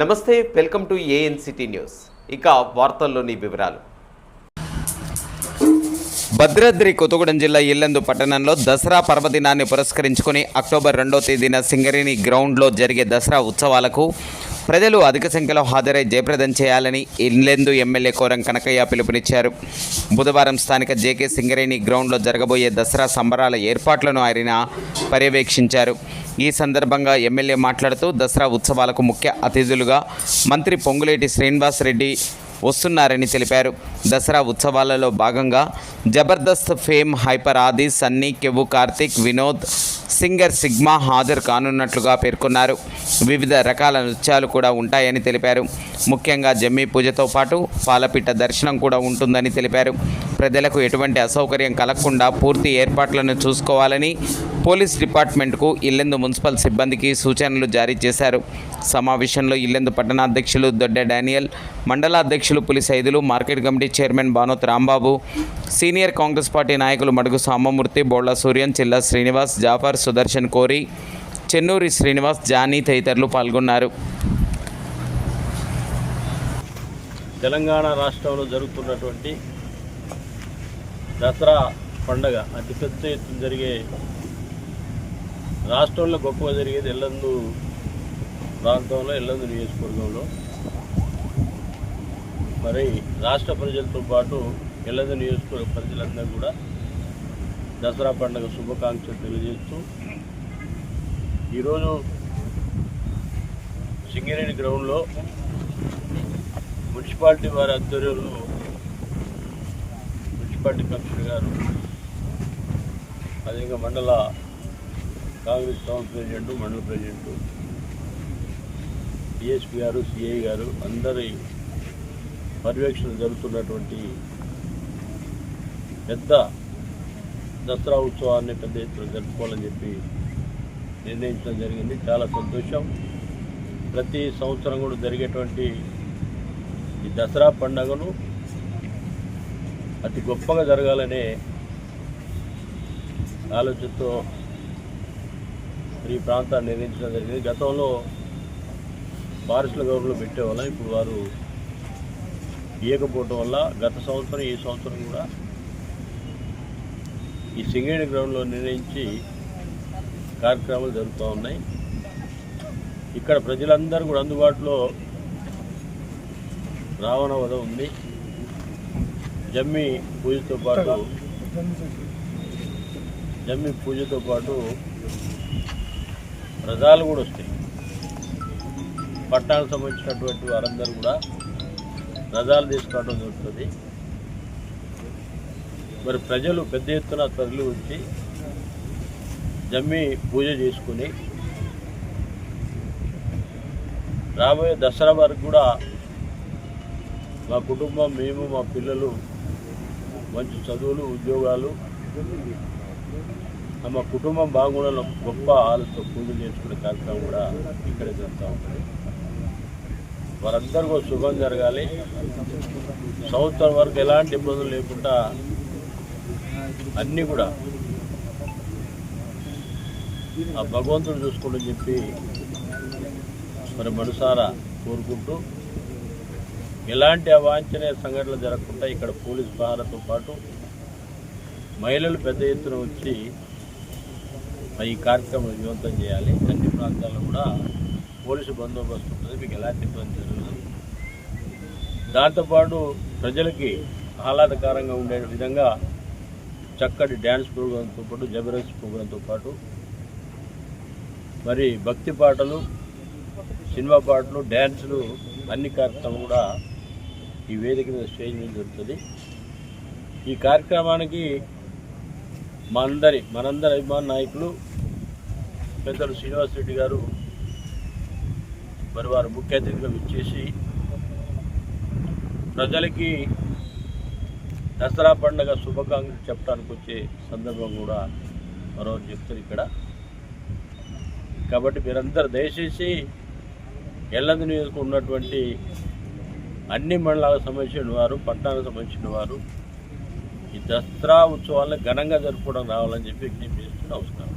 నమస్తే welcome to AN city news. ఇక వార్తల్లోని వివరాలు. భద్రాద్రి కొత్తగూడెం జిల్లా ఇల్లందు పట్టణంలో దసరా పర్వదినాన్ని పురస్కరించుకుని అక్టోబర్ రెండో తేదీన సింగరేణి గ్రౌండ్లో జరిగే దసరా ఉత్సవాలకు ప్రజలు అధిక సంఖ్యలో హాజరై జయప్రదం చేయాలని ఇన్లెందు ఎమ్మెల్యే కోరం కనకయ్య పిలుపునిచ్చారు. బుధవారం స్థానిక జేకే సింగరేణి గ్రౌండ్లో జరగబోయే దసరా సంబరాల ఏర్పాట్లను ఆయన పర్యవేక్షించారు. ఈ సందర్భంగా ఎమ్మెల్యే మాట్లాడుతూ దసరా ఉత్సవాలకు ముఖ్య అతిథులుగా మంత్రి పొంగులేటి శ్రీనివాస్ రెడ్డి వస్తున్నారని తెలిపారు. దసరా ఉత్సవాలలో భాగంగా Jabardasth fame hyper Aadi Sunny Kevvu Karthik Vinod singer Sigma హాజరు కానున్నట్లుగా పేర్కొన్నారు. వివిధ రకాల నృత్యాలు కూడా ఉంటాయని తెలిపారు. ముఖ్యంగా జమ్మి పూజతో పాటు పాలపిట్ట దర్శనం కూడా ఉంటుందని తెలిపారు. ప్రజలకు ఎటువంటి అసౌకర్యం కలగకుండా పూర్తి ఏర్పాట్లను చూసుకోవాలని పోలీస్ డిపార్ట్మెంట్కు ఇల్లెందు మున్సిపల్ సిబ్బందికి సూచనలు జారీ చేశారు. సమావేశంలో ఇల్లెందు పట్టణాధ్యక్షులు దొడ్డ డానియల్ మండల అధ్యక్షులు Pulisaidulu market committee chairman Banoth Rambabu senior Congress party నాయకులు మడుగు సామమూర్తి బోళ్ళ సూర్యన్ చిల్లా శ్రీనివాస్ జాఫర్ సుదర్శన్ కోరి చెన్నూరి శ్రీనివాస్ జానీ తదితరులు పాల్గొన్నారు. తెలంగాణ రాష్ట్రంలో జరుగుతున్నటువంటి దసరా పండగ అతి పెద్ద ఎత్తున జరిగే రాష్ట్రంలో గొప్పగా జరిగేది ఎల్లందు ప్రాంతంలో ఎల్లందు నియోజకవర్గంలో. మరి రాష్ట్ర ప్రజలతో పాటు ఎల్లందు నియోజకవర్గ ప్రజలందరూ కూడా దసరా పండుగ శుభాకాంక్షలు తెలియజేస్తూ ఈరోజు సింగరేణి గ్రౌండ్లో మున్సిపాలిటీ వారి ఆధ్వర్యంలో మున్సిపాలిటీ కమిషనర్ గారు అదేవిధంగా మండల కాంగ్రెస్ టౌన్ ప్రెసిడెంట్ మండల president DSP garu CI garu అందరి పర్యవేక్షణ జరుగుతున్నటువంటి పెద్ద దసరా ఉత్సవాన్ని పెద్ద ఎత్తున జరుపుకోవాలని చెప్పి నిర్ణయించడం జరిగింది. చాలా సంతోషం. ప్రతి సంవత్సరం కూడా జరిగేటువంటి ఈ దసరా పండుగను అతి గొప్పగా జరగాలనే ఆలోచనతో ఈ ప్రాంతాన్ని నిర్ణయించడం జరిగింది. గతంలో బారిస్ల గౌరవలో పెట్టేవాళ్ళం ఇప్పుడు వారు ఇవ్వకపోవటం వల్ల గత సంవత్సరం ఈ సంవత్సరం కూడా ఈ సింగేణి గ్రౌండ్లో నిర్ణయించి కార్యక్రమాలు జరుగుతూ ఉన్నాయి. ఇక్కడ ప్రజలందరూ కూడా అందుబాటులో రావణ వధ ఉంది. జమ్మి పూజతో పాటు జమ్మి పూజతో పాటు రథాలు కూడా వస్తాయి. పట్టణాలకు సంబంధించినటువంటి వారందరూ కూడా రథాలు తీసుకోవడం జరుగుతుంది. మరి ప్రజలు పెద్ద ఎత్తున తరలి వచ్చి జమ్మి పూజ చేసుకుని రాబోయే దసరా వరకు కూడా మా కుటుంబం మేము మా పిల్లలు మంచి చదువులు ఉద్యోగాలు మా కుటుంబం బాగుండాలని గొప్ప ఆలోచన పూజలు చేసుకునే కార్యక్రమం కూడా ఇక్కడే జరుగుతూ ఉంటుంది. వారందరికీ శుభం జరగాలి. సంవత్సరం వరకు ఎలాంటి ఇబ్బందులు లేకుండా అన్నీ కూడా ఆ భగవంతుడు చూసుకోండి చెప్పి మరి మనసారా కోరుకుంటూ ఎలాంటి అవాంఛనీయ సంఘటనలు జరగకుండా ఇక్కడ పోలీస్ పహారాతో పాటు మహిళలు పెద్ద ఎత్తున వచ్చి ఈ కార్యక్రమం విజయవంతం చేయాలి. అన్ని ప్రాంతాల్లో కూడా పోలీసు బందోబస్తు ఉంటుంది మీకు ఎలాంటి ఇబ్బంది జరగదు. దాంతోపాటు ప్రజలకి ఆహ్లాదకరంగా ఉండే విధంగా చక్కటి డ్యాన్స్ ప్రోగ్రాంతో పాటు జబర్దస్త్ ప్రోగ్రాంతో పాటు మరి భక్తి పాటలు సినిమా పాటలు డ్యాన్సులు అన్ని కార్యక్రమాలు కూడా ఈ వేదిక మీద స్టేజ్ మీద జరుగుతుంది. ఈ కార్యక్రమానికి మనందరి మనందరి అభిమాన నాయకులు పెద్దలు శ్రీనివాస్ రెడ్డి గారు మరి వారు ముఖ్య అతిథిగా ఇచ్చేసి ప్రజలకి దసరా పండుగ శుభాకాంక్షలు చెప్పడానికి వచ్చే సందర్భం కూడా మరో చెప్తారు ఇక్కడ. కాబట్టి మీరందరూ దయచేసి ఎల్లందు నియోజకవర్గం ఉన్నటువంటి అన్ని మండలాలకు సంబంధించిన వారు పట్టణాలకు సంబంధించిన వారు ఈ దసరా ఉత్సవాలను ఘనంగా జరుపుకోవడం రావాలని చెప్పి విజ్ఞప్తి చేస్తూ నమస్కారం.